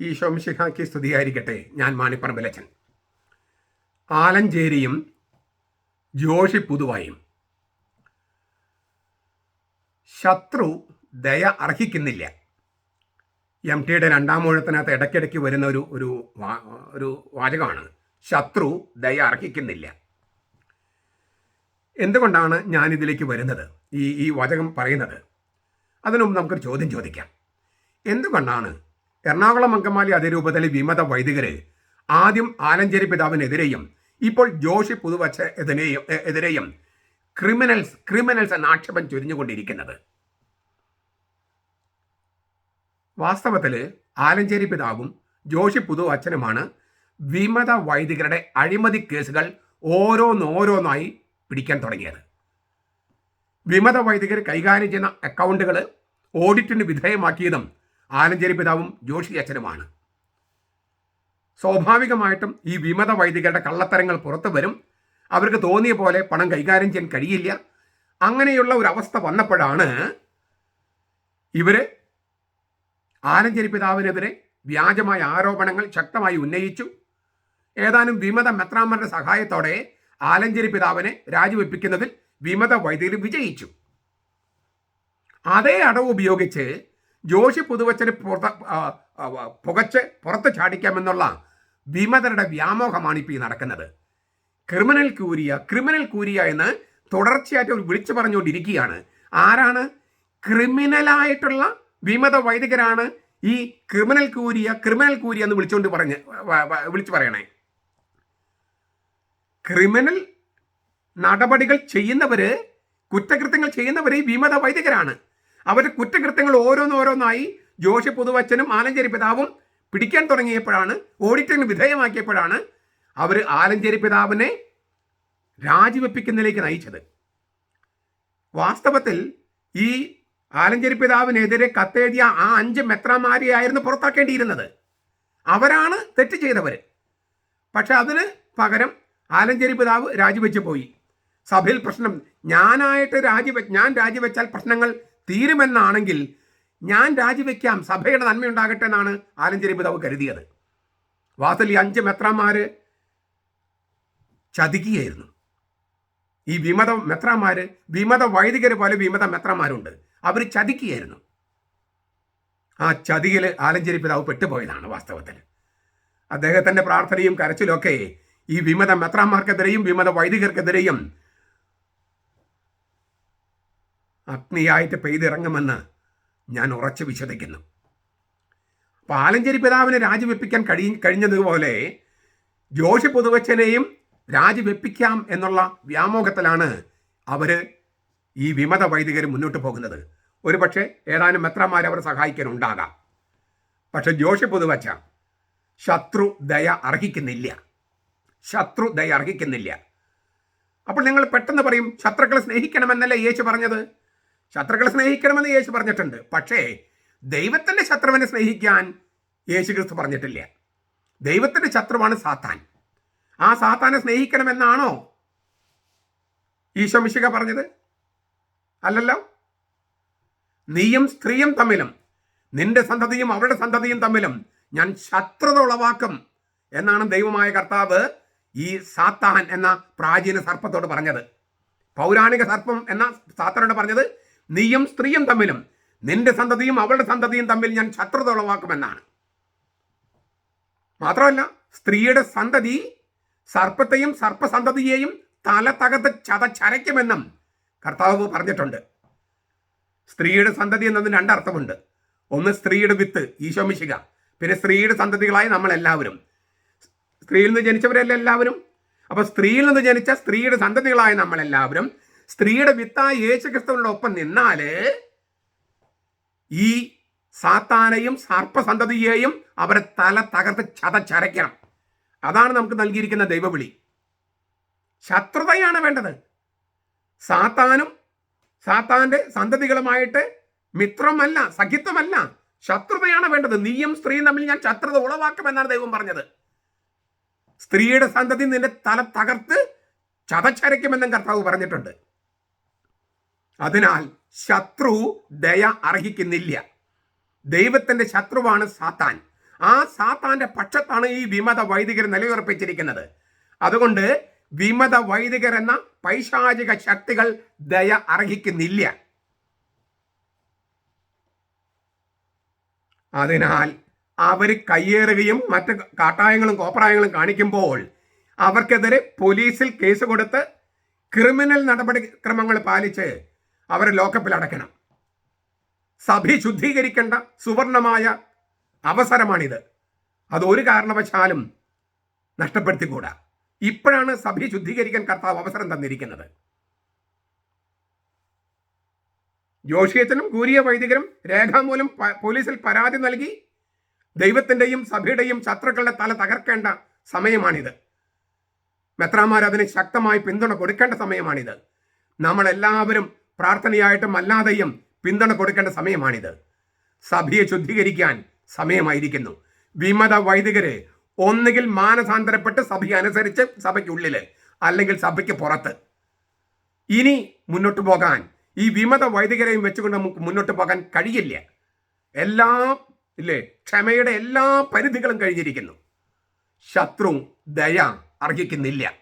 ഈ ശോംശിഹാക്കി സ്തുതിയായിരിക്കട്ടെ. ഞാൻ മാണിപ്പറമ്പിലച്ചൻ. ആലഞ്ചേരിയും ജോഷി പുതുവായും. ശത്രു ദയ അർഹിക്കുന്നില്ല. എം ടിയുടെ രണ്ടാം ഊഴത്തിനകത്ത് ഇടയ്ക്കിടയ്ക്ക് വരുന്ന ഒരു ഒരു ഒരു വാചകമാണ്. ശത്രു ദയ അർഹിക്കുന്നില്ല. എന്തുകൊണ്ടാണ് ഞാൻ ഇതിലേക്ക് വരുന്നത്? ഈ ഈ വാചകം പറയുന്നത്. അതിനു നമുക്കൊരു ചോദ്യം ചോദിക്കാം. എന്തുകൊണ്ടാണ് എറണാകുളം അങ്കമാലി അതിരൂപതയിലെ വിമത വൈദികരെ ആദ്യം ആലഞ്ചേരി പിതാവിനെതിരെയും ഇപ്പോൾ ജോഷി പുതുവച്ച എതിരെയും എതിരെയും ക്രിമിനൽസ് ക്രിമിനൽസ് എന്ന ആക്ഷേപം ചൊരിഞ്ഞുകൊണ്ടിരിക്കുന്നത്. വാസ്തവത്തിൽ ആലഞ്ചേരി പിതാവും ജോഷി പുതു അച്ഛനുമാണ് വിമത വൈദികരുടെ അഴിമതി കേസുകൾ ഓരോന്നോരോന്നായി പിടിക്കാൻ തുടങ്ങിയത്. വിമത വൈദികർ കൈകാര്യം ചെയ്യുന്ന അക്കൗണ്ടുകൾ ഓഡിറ്റിന് വിധേയമാക്കിയതും ആലഞ്ചേരി പിതാവും ജോഷി അച്ഛനുമാണ്. സ്വാഭാവികമായിട്ടും ഈ വിമത വൈദികരുടെ കള്ളത്തരങ്ങൾ പുറത്തു വരും. അവർക്ക് തോന്നിയ പോലെ പണം കൈകാര്യം ചെയ്യാൻ കഴിയില്ല. അങ്ങനെയുള്ള ഒരു അവസ്ഥ വന്നപ്പോഴാണ് ഇവർ ആലഞ്ചേരി പിതാവിനെതിരെ വ്യാജമായ ആരോപണങ്ങൾ ശക്തമായി ഉന്നയിച്ചു. ഏതാനും വിമത മെത്രാമ്മരുടെ സഹായത്തോടെ ആലഞ്ചേരി പിതാവിനെ രാജിവെപ്പിക്കുന്നതിൽ വിമത വൈദികർ വിജയിച്ചു. അതേ അടവ് ഉപയോഗിച്ച് ജോഷി പുതുവച്ചന് പുറത്ത് പുകച്ച് പുറത്ത് ചാടിക്കാമെന്നുള്ള വിമതരുടെ വ്യാമോഹമാണ് ഇപ്പോൾ ഈ നടക്കുന്നത്. ക്രിമിനൽ കൂരിയ ക്രിമിനൽ കൂരിയ എന്ന് തുടർച്ചയായിട്ട് അവർ വിളിച്ചു പറഞ്ഞുകൊണ്ടിരിക്കുകയാണ്. ആരാണ്? ക്രിമിനലായിട്ടുള്ള വിമത വൈദികരാണ് ഈ ക്രിമിനൽ കൂരിയ ക്രിമിനൽ കൂരിയ എന്ന് വിളിച്ചുകൊണ്ട് പറഞ്ഞ് വിളിച്ചു പറയണേ. ക്രിമിനൽ നടപടികൾ ചെയ്യുന്നവര് കുറ്റകൃത്യങ്ങൾ ചെയ്യുന്നവര് ഈ വിമത വൈദികരാണ്. അവരുടെ കുറ്റകൃത്യങ്ങൾ ഓരോന്നോരോന്നായി ജോഷി പുതുവച്ചനും ആലഞ്ചേരി പിതാവും പിടിക്കാൻ തുടങ്ങിയപ്പോഴാണ് ഓഡിറ്റിന് വിധേയമാക്കിയപ്പോഴാണ് അവർ ആലഞ്ചേരി പിതാവിനെ രാജിവെപ്പിക്കുന്നതിലേക്ക് നയിച്ചത്. വാസ്തവത്തിൽ ഈ ആലഞ്ചേരി പിതാവിനെതിരെ കത്തെഴുതിയ ആ അഞ്ച് മെത്രാമാരെയായിരുന്നു പുറത്താക്കേണ്ടിയിരുന്നത്. അവരാണ് തെറ്റ് ചെയ്തവർ പക്ഷെ അതിന് പകരം ആലഞ്ചേരി പിതാവ് രാജിവെച്ച് പോയി. സഭയിൽ പ്രശ്നം ഞാനായിട്ട് രാജിവെ ഞാൻ രാജിവെച്ചാൽ പ്രശ്നങ്ങൾ തീരുമെന്നാണെങ്കിൽ ഞാൻ രാജിവെക്കാം. സഭയുടെ നന്മയുണ്ടാകട്ടെ എന്നാണ് ആലഞ്ചേരി പിതാവ് കരുതിയത്. വാസൽ ഈ അഞ്ച് മെത്രാന്മാര് ചതിക്കുകയായിരുന്നു. ഈ വിമത മെത്രാന്മാര് വിമത വൈദികർ പോലെ വിമത മെത്രാന്മാരുണ്ട്. അവർ ചതിക്കുകയായിരുന്നു. ആ ചതിയിൽ ആലഞ്ചേരി പിതാവ് പെട്ടുപോയതാണ് വാസ്തവത്തിൽ. അദ്ദേഹത്തിന്റെ പ്രാർത്ഥനയും കരച്ചിലൊക്കെ ഈ വിമത മെത്രാന്മാർക്കെതിരെയും വിമത വൈദികർക്കെതിരെയും അഗ്നിയായിട്ട് പെയ്തിറങ്ങുമെന്ന് ഞാൻ ഉറച്ചു വിശ്വസിക്കുന്നു. അപ്പൊ ആലഞ്ചേരി പിതാവിനെ രാജിവെപ്പിക്കാൻ കഴി കഴിഞ്ഞതുപോലെ ജോഷി പുതുവച്ചനെയും രാജിവെപ്പിക്കാം എന്നുള്ള വ്യാമോഹത്തിലാണ് അവർ ഈ വിമത വൈദികർ മുന്നോട്ട് പോകുന്നത്. ഒരുപക്ഷെ ഏതാനും മെത്രമാരെ അവർ സഹായിക്കാനുണ്ടാകാം. പക്ഷെ ജോഷി പുതുവച്ച ശത്രു ദയ അർഹിക്കുന്നില്ല. ശത്രു ദയ അർഹിക്കുന്നില്ല. അപ്പോൾ നിങ്ങൾ പെട്ടെന്ന് പറയും ശത്രുക്കളെ സ്നേഹിക്കണമെന്നല്ലേ യേശു പറഞ്ഞത്? ശത്രുക്കളെ സ്നേഹിക്കണമെന്ന് യേശു പറഞ്ഞിട്ടുണ്ട്. പക്ഷേ ദൈവത്തിന്റെ ശത്രുവിനെ സ്നേഹിക്കാൻ യേശു ക്രിസ്തു പറഞ്ഞിട്ടില്ല. ദൈവത്തിന്റെ ശത്രുവാണ് സാത്താൻ. ആ സാത്താനെ സ്നേഹിക്കണമെന്നാണോ ഈശോ മിശിക പറഞ്ഞത്? അല്ലല്ലോ? നീയും സ്ത്രീയും തമ്മിലും നിന്റെ സന്തതിയും അവരുടെ സന്തതിയും തമ്മിലും ഞാൻ ശത്രുത ഉളവാക്കും എന്നാണ് ദൈവമായ കർത്താവ് ഈ സാത്താൻ എന്ന പ്രാചീന സർപ്പത്തോട് പറഞ്ഞത്. പൗരാണിക സർപ്പം എന്ന സാത്താനോട് പറഞ്ഞത് നീയും സ്ത്രീയും തമ്മിലും നിന്റെ സന്തതിയും അവളുടെ സന്തതിയും തമ്മിൽ ഞാൻ ശത്രുത ഉളവാക്കുമെന്നാണ് മാത്രമല്ല സ്ത്രീയുടെ സന്തതി സർപ്പത്തെയും സർപ്പസന്തതിയെയും തല തകർത്ത് ചതച്ചരയ്ക്കുമെന്നും കർത്താവ് പറഞ്ഞിട്ടുണ്ട്. സ്ത്രീയുടെ സന്തതി എന്നതിന് രണ്ടർത്ഥമുണ്ട് ഒന്ന് സ്ത്രീയുടെ വിത്ത് ഈശോമിശിക പിന്നെ സ്ത്രീയുടെ സന്തതികളായി നമ്മളെല്ലാവരും. സ്ത്രീയിൽ നിന്ന് ജനിച്ചവരല്ല എല്ലാവരും. അപ്പൊ സ്ത്രീയിൽ നിന്ന് ജനിച്ച സ്ത്രീയുടെ സന്തതികളായ നമ്മൾ എല്ലാവരും സ്ത്രീയുടെ വിത്തായി യേശു ഒപ്പം നിന്നാൽ ഈ സാത്താനെയും സർപ്പസന്തതിയെയും അവരെ തല തകർത്ത് ചതച്ചരയ്ക്കണം അതാണ് നമുക്ക് നൽകിയിരിക്കുന്ന ദൈവവിളി. ശത്രുതയാണ് വേണ്ടത്. സാത്താനും സാത്താന്റെ സന്തതികളുമായിട്ട് മിത്രമല്ല സഖിത്വമല്ല ശത്രുതയാണ് വേണ്ടത്. നീയും സ്ത്രീയും തമ്മിൽ ഞാൻ ശത്രുത ഉളവാക്കുമെന്നാണ് ദൈവം പറഞ്ഞത്. സ്ത്രീയുടെ സന്തതി നിന്റെ തല തകർത്ത് ചതച്ചരയ്ക്കുമെന്നും കർത്താവ് പറഞ്ഞിട്ടുണ്ട്. അതിനാൽ ശത്രു ദയ അർഹിക്കുന്നില്ല. ദൈവത്തിന്റെ ശത്രുവാണ് സാത്താൻ. ആ സാത്താന്റെ പക്ഷത്താണ് ഈ വിമത വൈദികർ നിലയുറപ്പിച്ചിരിക്കുന്നത്. അതുകൊണ്ട് വിമത വൈദികർ എന്ന പൈശാചിക ശക്തികൾ ദയ അർഹിക്കുന്നില്ല. അതിനാൽ അവർ കയ്യേറുകയും മറ്റ് കാട്ടായങ്ങളും കോപ്രായങ്ങളും കാണിക്കുമ്പോൾ അവർക്കെതിരെ പോലീസിൽ കേസ് കൊടുത്ത് ക്രിമിനൽ നടപടിക്രമങ്ങൾ പാലിച്ച് അവരെ ലോക്കപ്പിൽ അടയ്ക്കണം. സഭി ശുദ്ധീകരിക്കേണ്ട സുവർണമായ അവസരമാണിത്. അത് ഒരു കാരണവശാലും നഷ്ടപ്പെടുത്തിക്കൂടാ. ഇപ്പോഴാണ് സഭ ശുദ്ധീകരിക്കാൻ കർത്താവ് അവസരം തന്നിരിക്കുന്നത്. ജോഷിയത്തിനും കൂരിയ വൈദികരും രേഖാമൂലം പോലീസിൽ പരാതി നൽകി ദൈവത്തിന്റെയും സഭയുടെയും ശത്രുക്കളുടെ തല തകർക്കേണ്ട സമയമാണിത്. മെത്രാമാർ അതിന് ശക്തമായി പിന്തുണ കൊടുക്കേണ്ട സമയമാണിത്. നമ്മൾ എല്ലാവരും പ്രാർത്ഥനയായിട്ടും അല്ലാതെയും പിന്തുണ കൊടുക്കേണ്ട സമയമാണിത്. സഭയെ ശുദ്ധീകരിക്കാൻ സമയമായിരിക്കുന്നു. വിമത വൈദികരെ ഒന്നുകിൽ മാനസാന്തരപ്പെട്ട് സഭയെ അനുസരിച്ച് സഭയ്ക്കുള്ളിൽ അല്ലെങ്കിൽ സഭയ്ക്ക് പുറത്ത്. ഇനി മുന്നോട്ട് പോകാൻ ഈ വിമത വൈദികരെയും വെച്ചുകൊണ്ട് നമുക്ക് മുന്നോട്ട് പോകാൻ കഴിയില്ല. എല്ലാ ഇല്ലേ ക്ഷമയുടെ എല്ലാ പരിധികളും കഴിഞ്ഞിരിക്കുന്നു. ശത്രു ദയ അർഹിക്കുന്നില്ല.